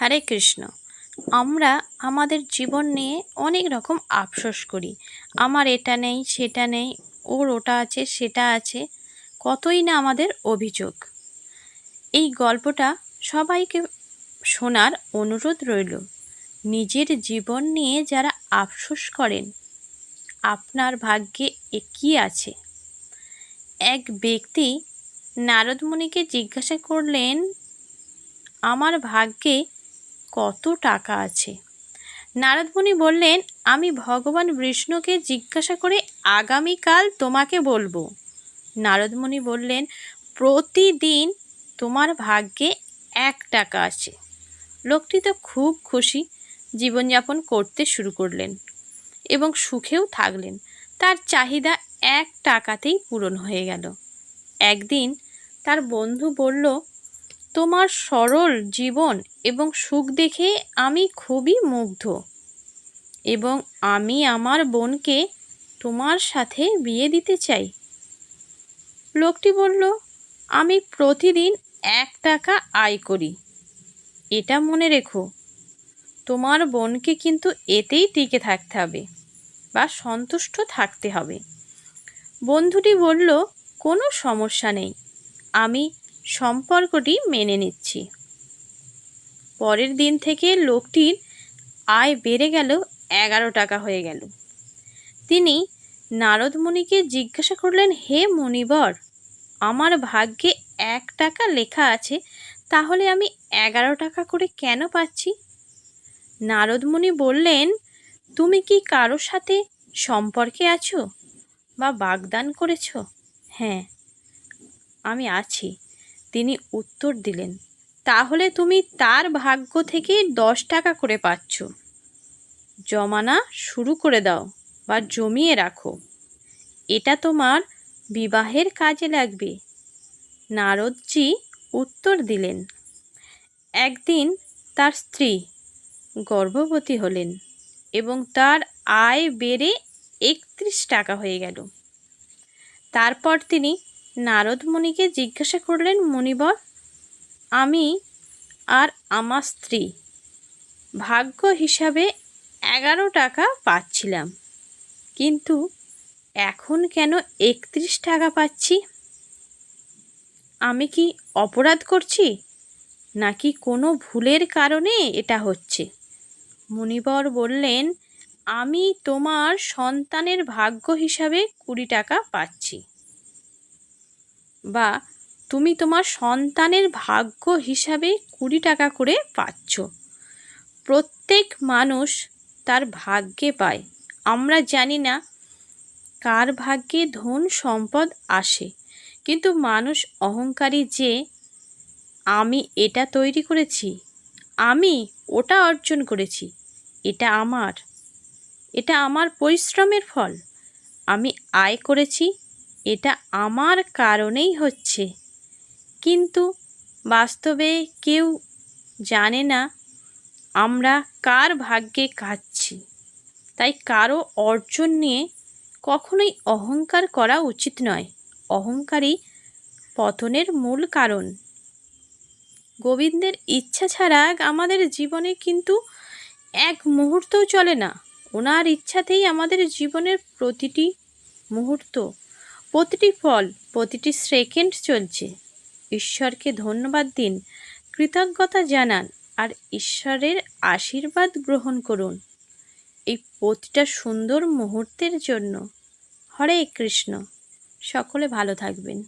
হরে কৃষ্ণ। আমরা আমাদের জীবন নিয়ে অনেক রকম আফসোস করি। আমার এটা নেই, সেটা নেই, ওর ওটা আছে, সেটা আছে, কতই না আমাদের অভিযোগ। এই গল্পটা সবাইকে শোনার অনুরোধ রইল, নিজের জীবন নিয়ে যারা আফসোস করেন, আপনার ভাগ্যে এ কী আছে? এক ব্যক্তি নারদমণিকে জিজ্ঞাসা করলেন, আমার ভাগ্যে কত টাকা আছে? নারদমুনি বললেন, আমি ভগবান বিষ্ণুকে জিজ্ঞাসা করে আগামীকাল তোমাকে বলব। নারদমুনি বললেন, প্রতিদিন তোমার ভাগ্যে এক টাকা আছে। লোকটি তো খুব খুশি, জীবনযাপন করতে শুরু করলেন এবং সুখেও থাকলেন। তার চাহিদা এক টাকাতেই পূরণ হয়ে গেল। একদিন তার বন্ধু বলল তোমার সরল জীবন এবং সুখ দেখে আমি খুবই মুগ্ধ এবং আমি আমার বোনকে তোমার সাথে বিয়ে দিতে চাই। লোকটি বলল, আমি প্রতিদিন এক টাকা আয় করি। এটা মনে রেখো, তোমার বোনকে কিন্তু এতেই টিকে থাকতে হবে বা সন্তুষ্ট থাকতে হবে। বন্ধুটি বলল, কোনো সমস্যা নেই। আমি সম্পর্কটি মেনে নিচ্ছি। পরের দিন থেকে লোকটির আয় বেড়ে গেল এগারো টাকা হয়ে গেল। তিনি নারদ মুনিকে জিজ্ঞাসা করলেন, হে মণিবর আমার ভাগ্যে এক টাকা লেখা আছে, তাহলে আমি এগারো টাকা করে কেন পাচ্ছি? নারদমুনি বললেন, তুমি কি কারোর সাথে সম্পর্কে আছো বা বাগদান করেছ? হ্যাঁ আমি আছি। তিনি উত্তর দিলেন, তাহলে তুমি তার ভাগ্য থেকে দশ টাকা করে পাচ্ছ। জমানা শুরু করে দাও বা জমিয়ে রাখো। এটা তোমার বিবাহের কাজে লাগবে। নারদজি উত্তর দিলেন, একদিন তার স্ত্রী গর্ভবতী হলেন এবং তার আয় বেড়ে একত্রিশ টাকা হয়ে গেল। তারপর তিনি নারদ মুনিকে জিজ্ঞাসা করলেন, মুনিবর, আমি আর আমার স্ত্রী ভাগ্য হিসাবে এগারো টাকা পাচ্ছিলাম, কিন্তু এখন কেন একত্রিশ টাকা পাচ্ছি? আমি কি অপরাধ করছি? নাকি কোনো ভুলের কারণে এটা হচ্ছে? মুনিবর বললেন, আমি তোমার সন্তানের ভাগ্য হিসাবে কুড়ি টাকা পাচ্ছি। বা তুমি তোমার সন্তানের ভাগ্য হিসাবে কুড়ি টাকা করে পাচ্ছ। প্রত্যেক মানুষ তার ভাগ্যে পায়। আমরা জানি না কার ভাগ্যে ধন সম্পদ আসে, কিন্তু মানুষ অহংকারী যে, আমি এটা তৈরি করেছি, আমি ওটা অর্জন করেছি, এটা আমার এটা আমার পরিশ্রমের ফল, আমি আয় করেছি এটা আমার কারণেই হচ্ছে। কিন্তু বাস্তবে কেউ জানে না আমরা কার ভাগ্যে কাচ্ছি তাই কারও অর্জন নিয়ে কখনোই অহংকার করা উচিত নয়। অহংকারই পতনের মূল কারণ। গোবিন্দের ইচ্ছা ছাড়া আমাদের জীবনে কিন্তু এক মুহূর্তও চলে না। ওনার ইচ্ছাতেই আমাদের জীবনের প্রতিটি মুহূর্ত প্রতিটি ফল, প্রতিটি সেকেন্ড চলছে। ঈশ্বরকে ধন্যবাদ দিন, কৃতজ্ঞতা জানান, আর ঈশ্বরের আশীর্বাদ গ্রহণ করুন। এই প্রতিটা সুন্দর মুহূর্তের জন্য। হরে কৃষ্ণ। সকলে ভালো থাকবেন।